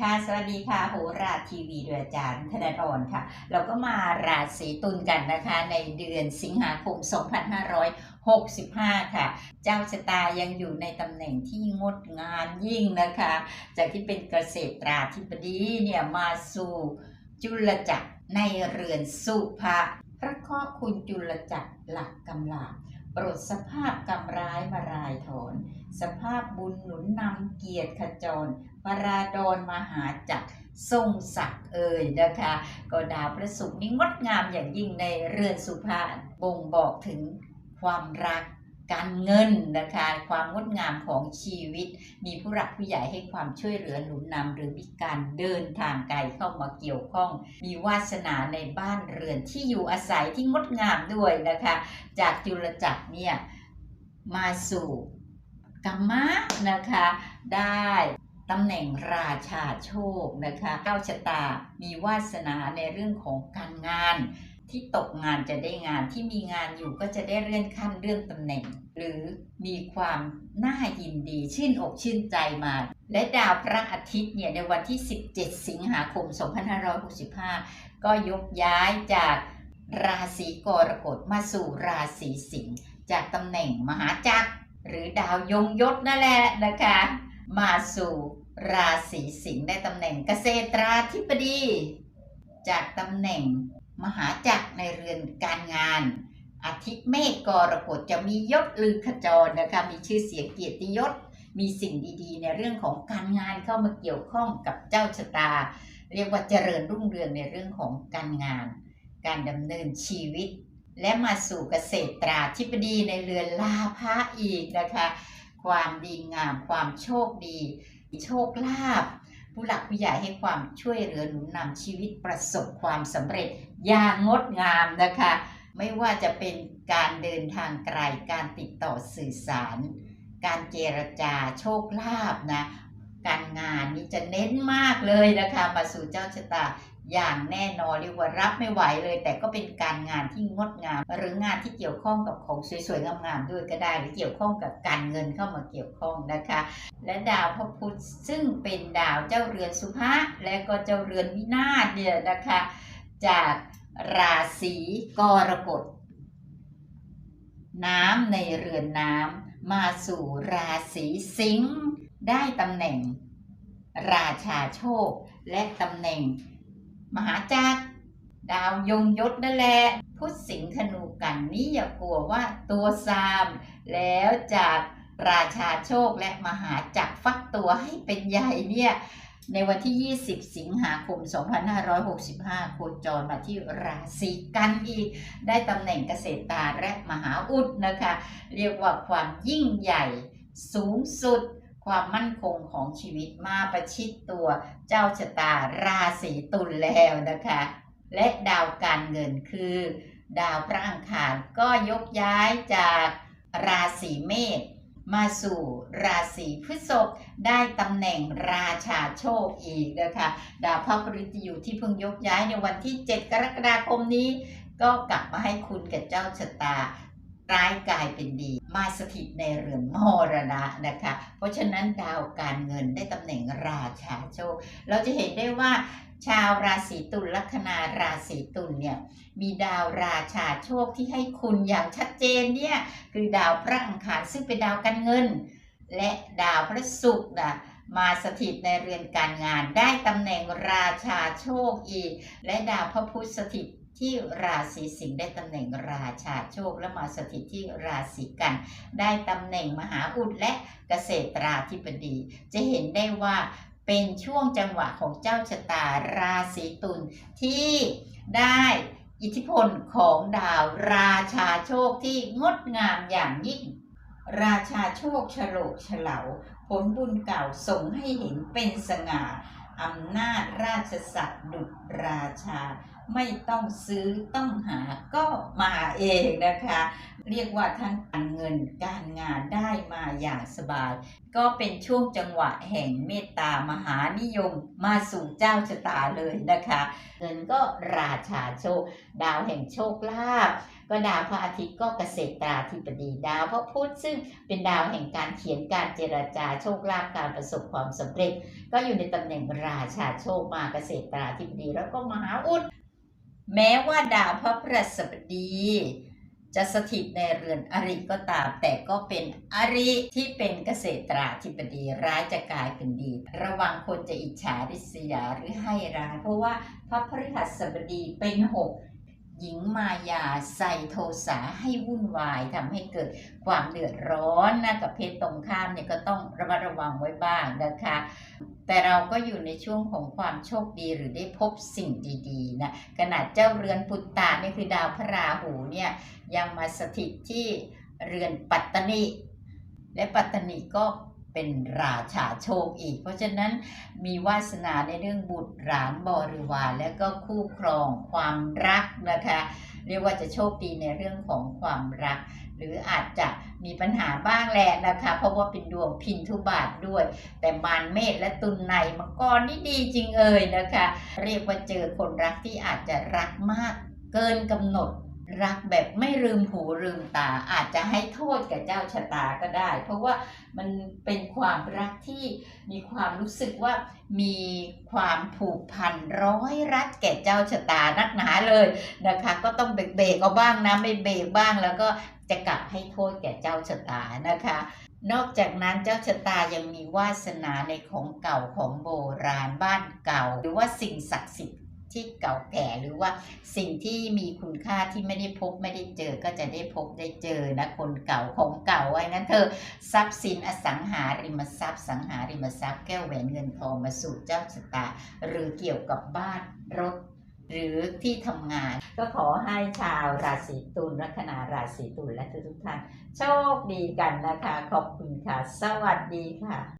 ค่ะสวัสดีค่ะโหราทีวีโดยอาจารย์ธนดรค่ะ เราก็มาราศีตุลกันนะคะในเดือนสิงหาคม 2565 ค่ะ เจ้าชะตายังอยู่ในตำแหน่งที่งดงามยิ่งนะคะ จากที่เป็นเกษตราธิบดีเนี่ยมาสู่จุลจักรในเรือนสุภะพระข้อคุณจุลจักรหลักกำลาโปรดสภาพกำร้ายมารายถอน สภาพบุญหนุนนำเกียรติขจรปราดอนมหาจักรทรงศักดิ์เอ่ยนะคะ ก็ดาวพระศุกร์นี้งดงามอย่างยิ่งในเรือนสุภาพบ่งบอกถึงความรักการเงินนะคะความงดงามของชีวิต มีผู้หลักผู้ใหญ่ให้ความช่วยเหลือหนุนนำหรือมีการเดินทางไกลเข้ามาเกี่ยวข้อง มีวาสนาในบ้านเรือนที่อยู่อาศัยที่งดงามด้วยนะคะ จากจุลจักรเนี่ยมาสู่ กรรมะนะคะ ได้ตำแหน่งราชาโชคนะคะเก้าชะตามีวาสนาในเรื่องของการงาน ที่ตกงานจะได้งานที่มีงานอยู่ก็จะได้เลื่อนขั้นเลื่อนตำแหน่ง หรือมีความน่ายินดีชื่นอกชื่นใจมา และดาวพระอาทิตย์เนี่ยในวันที่ 17 สิงหาคม 2565 ก็ยกย้ายจากราศีกรกฎมาสู่ราศีสิงห์จากตำแหน่งมหาจักร หรือดาวยงยศนั่นแหละนะคะ มาสู่ราศีสิงห์ได้ตำแหน่งเกษตราธิบดี จากตำแหน่งมหาจักรในเรือนการงาน อาทิตย์เมฆกรกฎจะมียศลือขจรนะคะมีชื่อเสียงเกียรติยศ มีสิ่งดีๆ ในเรื่องของการงานเข้ามาเกี่ยวข้องกับเจ้าชะตา เรียกว่าเจริญรุ่งเรืองในเรื่องของการงาน การดำเนินชีวิต และมาสู่เกษตราธิบดีในเรือนลาภะอีกนะคะ ความดีงามความโชคดี โชคลาภผู้หลักผู้ใหญ่ให้ความช่วยเหลือหนุนนำชีวิตประสบความสำเร็จอย่างงดงามนะคะ ไม่ว่าจะเป็นการเดินทางไกลการติดต่อสื่อสาร การเจรจาโชคลาภนะ การงานนี่จะเน้นมากเลยนะคะมาสู่เจ้าชะตาอย่างแน่นอนเรียกว่ารับไม่ไหวเลย แต่ก็เป็นการงานที่งดงาม หรืองานที่เกี่ยวข้องกับของสวยๆงามๆด้วยก็ได้ หรือเกี่ยวข้องกับการเงินเข้ามาเกี่ยวข้องนะคะ และดาวพระพุธซึ่งเป็นดาวเจ้าเรือนสุภะและก็เจ้าเรือนวินาศเนี่ยนะคะ จากราศีกรกฎน้ำในเรือนน้ำมาสู่ราศีสิงห์ ได้ตำแหน่งราชาโชค และตำแหน่ง มหาจักร ดาวยงยศนั่นแหละพุทธสิงห์ธนูกันนี่อย่ากลัวว่าตัวซาม แล้วจากราชาโชคและมหาจักรฟักตัวให้เป็นใหญ่เนี่ยในวันที่ 20 สิงหาคม 2565 โคจรมาที่ราศีกันอีก ได้ตำแหน่งเกษตราและมหาอุดนะคะ เรียกว่าความยิ่งใหญ่สูงสุด ความมั่นคงของชีวิตมาประชิดตัวเจ้าชะตาราศีตุลแล้วนะคะ และดาวการเงินคือ ดาวพระอังคารก็ยกย้ายจากราศีเมษมาสู่ราศีพฤษภได้ตำแหน่งราชาโชคอีกนะคะดาวพระปริตยูที่เพิ่งยกย้ายในวันที่ 7 กรกฎาคมนี้ ก็กลับมาให้คุณกับเจ้าชะตา ร้ายกลายเป็นดี มาสถิตในเรือนมรณะนะคะ เพราะฉะนั้นดาวการเงินได้ตำแหน่งราชาโชค เราจะเห็นได้ว่าชาวราศีตุลลัคนาราศีตุลเนี่ยมีดาวราชาโชคที่ให้คุณอย่างชัดเจนเนี่ยคือดาวพระอังคารซึ่งเป็นดาวการเงิน และดาวพระศุกร์นะมาสถิตในเรือนการงานได้ตำแหน่งราชาโชคอีก และดาวพระพุธสถิต ที่ราศีสิงห์ได้ตำแหน่งราชาโชค และมาสถิตที่ราศีกัน ได้ตำแหน่งมหาอุดและเกษตราธิบดี จะเห็นได้ว่าเป็นช่วงจังหวะของเจ้าชะตาราศีตุลที่ได้อิทธิพลของดาวราชาโชคที่งดงามอย่างยิ่ง ราชาโชคฉลกเฉลาผลบุญเก่าส่งให้เห็นเป็นสง่าอำนาจราชสัตว์ดุจราชา ไม่ต้องซื้อต้องหาก็มาเองนะคะ เรียกว่าทั้งการเงินการงานได้มาอย่างสบาย ก็เป็นช่วงจังหวะแห่งเมตตามหานิยมมาสู่เจ้าชะตาเลยนะคะ เงินก็ราชาโชค ดาวแห่งโชคลาภก็ดาวพระอาทิตย์ก็เกษตราธิบดีดาวพระพุธซึ่งเป็นดาวแห่งการเขียนการเจรจาโชคลาภการประสบความสำเร็จ ก็อยู่ในตำแหน่งราชาโชคมาเกษตราธิบดีแล้วก็มหาอุด แม้ว่าดาวพระพฤหัสบดี จะสถิตในเรือนอริก็ตาม แต่ก็เป็นอริที่เป็นเกษตราธิบดีร้ายจะกลายเป็นดี ระวังคนจะอิจฉาริษยาหรือให้ร้ายเพราะว่าพระพฤหัสบดีเป็นหกหญิงมายาใส่โทสาให้วุ่นวายทำให้เกิดความเดือดร้อนนะกับเพศตรงข้ามเนี่ยก็ต้อง มัดระวังไว้บ้างนะคะ แต่เราก็อยู่ในช่วงของความโชคดีหรือได้พบสิ่งดีๆนะขนาดเจ้าเรือนปุตตาเนี่ยคือดาวพระราหูเนี่ยยังมาสถิตที่เรือนปัตตนิและปัตตนิก็ เป็นราชาโชคอีก เพราะฉะนั้นมีวาสนาในเรื่องบุตรหลานบริวารและก็คู่ครองความรักนะคะเรียกว่าจะโชคดีในเรื่องของความรัก หรืออาจจะมีปัญหาบ้างแหละนะคะ เพราะว่าเป็นดวงพินทุบาทด้วย แต่มารเมษและตุลในมังกรนี่ดีจริงเอ่ยนะคะ เรียกว่าเจอคนรักที่อาจจะรักมากเกินกำหนด รักแบบไม่ลืมหูลืมตา อาจจะให้โทษกับเจ้าชะตาก็ได้ เพราะว่ามันเป็นความรักที่มีความรู้สึกว่ามีความผูกพันร้อยรัดแก่เจ้าชะตานักหนาเลยนะคะ ก็ต้องเบรกๆเอาบ้างนะไม่เบรกบ้างแล้วก็จะกลับให้โทษแก่เจ้าชะตานะคะ นอกจากนั้นเจ้าชะตายังมีวาสนาในของเก่าของโบราณบ้านเก่า หรือว่าสิ่งศักดิ์สิทธิ์ ที่เก่าแก่หรือว่าสิ่งที่มีคุณค่าที่ไม่ได้พบไม่ได้เจอก็จะได้พบได้เจอนะคนเก่าของเก่าไว้นั้นเธอทรัพย์สินอสังหาริมทรัพย์สังหาริมทรัพย์แก้วแหวนเงินทองมาสู่เจ้าชะตา หรือเกี่ยวกับบ้านรถหรือที่ทำงานก็ขอให้ชาวราศีตุลลัคนาราศีตุลและทุกท่านโชคดีกันนะคะ ขอบคุณค่ะ สวัสดีค่ะ